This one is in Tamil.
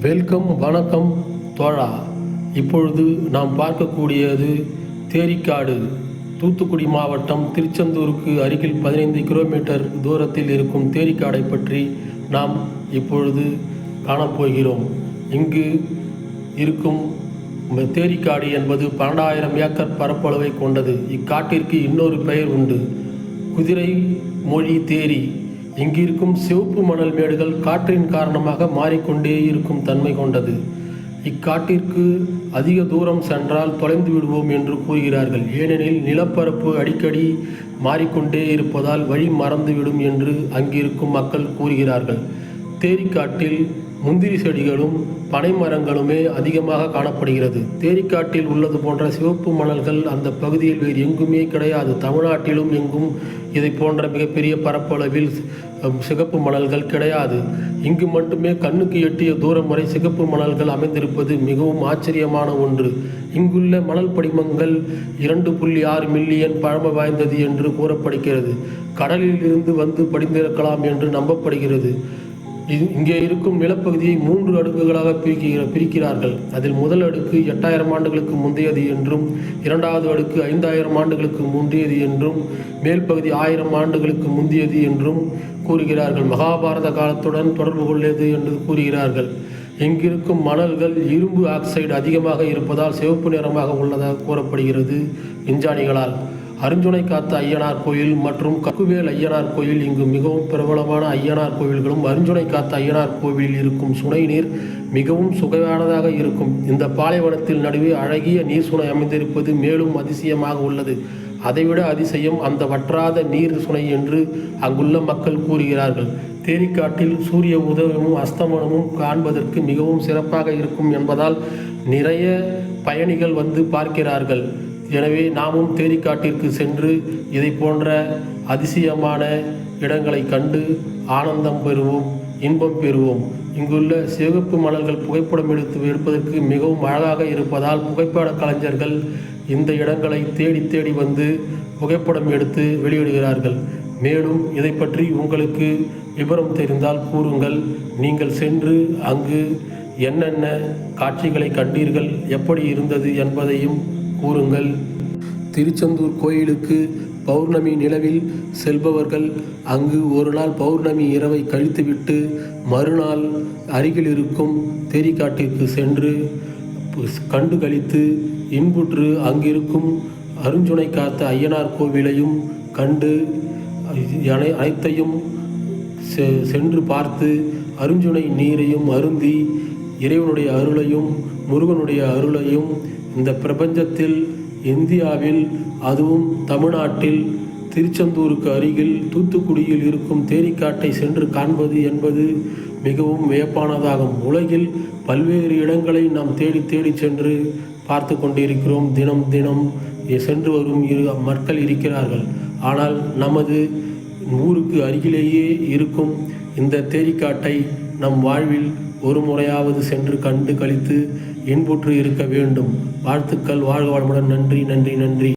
வெல்கம் வணக்கம் தோழா. இப்பொழுது நாம் பார்க்கக்கூடியது தேரிக்காடு. தூத்துக்குடி மாவட்டம் திருச்செந்தூருக்கு அருகில் பதினைந்து கிலோமீட்டர் தூரத்தில் இருக்கும் தேரிக்காடை பற்றி நாம் இப்பொழுது காணப்போகிறோம். இங்கு இருக்கும் தேரிக்காடு என்பது பன்னெண்டாயிரம் ஏக்கர் பரப்பளவை கொண்டது. இக்காட்டிற்கு இன்னொரு பெயர் உண்டு. குதிரை மொழி தேரி. இங்கிருக்கும் சிவப்பு மணல் மேடுகள் காற்றின் காரணமாக மாறிக்கொண்டே இருக்கும் தன்மை கொண்டது. இக்காட்டிற்கு அதிக தூரம் சென்றால் தொலைந்து விடுவோம் என்று கூறுகிறார்கள். ஏனெனில் நிலப்பரப்பு அடிக்கடி மாறிக்கொண்டே இருப்பதால் வழி மறந்துவிடும் என்று அங்கிருக்கும் மக்கள் கூறுகிறார்கள். தேரிக்காட்டில் முந்திரி செடிகளும் பனை மரங்களுமே அதிகமாக காணப்படுகிறது. தேரிக்காட்டில் உள்ளது போன்ற சிவப்பு மணல்கள் அந்த பகுதியில் வேறு எங்குமே கிடையாது. தமிழ்நாட்டிலும் எங்கும் இதை போன்ற மிகப்பெரிய பரப்பளவில் சிகப்பு மணல்கள் கிடையாது. இங்கு மட்டுமே கண்ணுக்கு எட்டிய தூரம் வரை சிகப்பு மணல்கள் அமைந்திருப்பது மிகவும் ஆச்சரியமான ஒன்று. இங்குள்ள மணல் படிமங்கள் இரண்டு புள்ளி ஆறு மில்லியன் பழமை வாய்ந்தது என்று கூறப்படுகிறது. கடலில் இருந்து வந்து படிந்திருக்கலாம் என்று நம்பப்படுகிறது. இங்கே இருக்கும் நிலப்பகுதியை மூன்று அடுக்குகளாக பிரிக்கிற பிரிக்கிறார்கள். அதில் முதல் அடுக்கு எட்டாயிரம் ஆண்டுகளுக்கு முந்தையது என்றும் இரண்டாவது அடுக்கு ஐந்தாயிரம் ஆண்டுகளுக்கு முந்தையது என்றும் மேல் பகுதி ஆயிரம் ஆண்டுகளுக்கு முந்தையது என்றும் கூறுகிறார்கள். மகாபாரத காலத்துடன் தொடர்பு கொள்ளியது என்று கூறுகிறார்கள். இங்கிருக்கும் மணல்கள் இரும்பு ஆக்சைடு அதிகமாக இருப்பதால் சிவப்பு நிறமாக உள்ளதாக கூறப்படுகிறது. விஞ்ஞானிகளால் அருஞ்சுனை காத்த ஐயனார் கோயில் மற்றும் கக்குவேல் ஐயனார் கோயில் இங்கு மிகவும் பிரபலமான ஐயனார் கோவில்களும் அருஞ்சுனை காத்த ஐயனார் கோவிலில் இருக்கும் சுனை நீர் மிகவும் சுகையானதாக இருக்கும். இந்த பாலைவனத்தில் நடுவே அழகிய நீர் சுனை அமைந்திருப்பது மேலும் அதிசயமாக உள்ளது. அதைவிட அதிசயம் அந்த வற்றாத நீர் சுனை என்று அங்குள்ள மக்கள் கூறுகிறார்கள். தேரிக்காட்டில் சூரிய உதயமும் அஸ்தமனமும் காண்பதற்கு மிகவும் சிறப்பாக இருக்கும் என்பதால் நிறைய பயணிகள் வந்து பார்க்கிறார்கள். எனவே நாமும் தேரிக்காட்டிற்கு சென்று இதை போன்ற அதிசயமான இடங்களை கண்டு ஆனந்தம் பெறுவோம் இன்பம் பெறுவோம். இங்குள்ள சிவப்பு மணல்கள் புகைப்படம் எடுத்து எடுப்பதற்கு மிகவும் அழகாக இருப்பதால் புகைப்பட கலைஞர்கள் இந்த இடங்களை தேடி தேடி வந்து புகைப்படம் எடுத்து வெளியிடுகிறார்கள். மேலும் இதை பற்றி உங்களுக்கு விவரம் தெரிந்தால் கூறுங்கள். நீங்கள் சென்று அங்கு என்னென்ன காட்சிகளை கண்டீர்கள் எப்படி இருந்தது என்பதையும் கூறுங்கள். திருச்செந்தூர் கோயிலுக்கு பௌர்ணமி நிலவில் செல்பவர்கள் அங்கு ஒரு நாள் பௌர்ணமி இரவை கழித்துவிட்டு மறுநாள் அருகில் இருக்கும் தேரிக்காட்டிற்கு சென்று கண்டு கழித்து இன்புற்று அங்கிருக்கும் அருஞ்சுனை காத்த ஐயனார் கோவிலையும் கண்டு அனை அனைத்தையும் செ- சென்று பார்த்து அருஞ்சுனை நீரையும் அருந்தி இறைவனுடைய அருளையும் முருகனுடைய அருளையும் இந்த பிரபஞ்சத்தில் இந்தியாவில் அதுவும் தமிழ்நாட்டில் திருச்செந்தூருக்கு அருகில் தூத்துக்குடியில் இருக்கும் தேரிக்காட்டை சென்று காண்பது என்பது மிகவும் வியப்பானதாகும். உலகில் பல்வேறு இடங்களை நாம் தேடி தேடி சென்று பார்த்து கொண்டிருக்கிறோம். தினம் தினம் சென்று வரும் இரு மக்கள் இருக்கிறார்கள். ஆனால் நமது ஊருக்கு அருகிலேயே இருக்கும் இந்த தேரிக்காட்டை நம் வாழ்வில் ஒரு முறையாவது சென்று கண்டு கழித்து இன்புற்று இருக்க வேண்டும். வாழ்த்துக்கள் வாழ்க வளமுடன். நன்றி நன்றி நன்றி.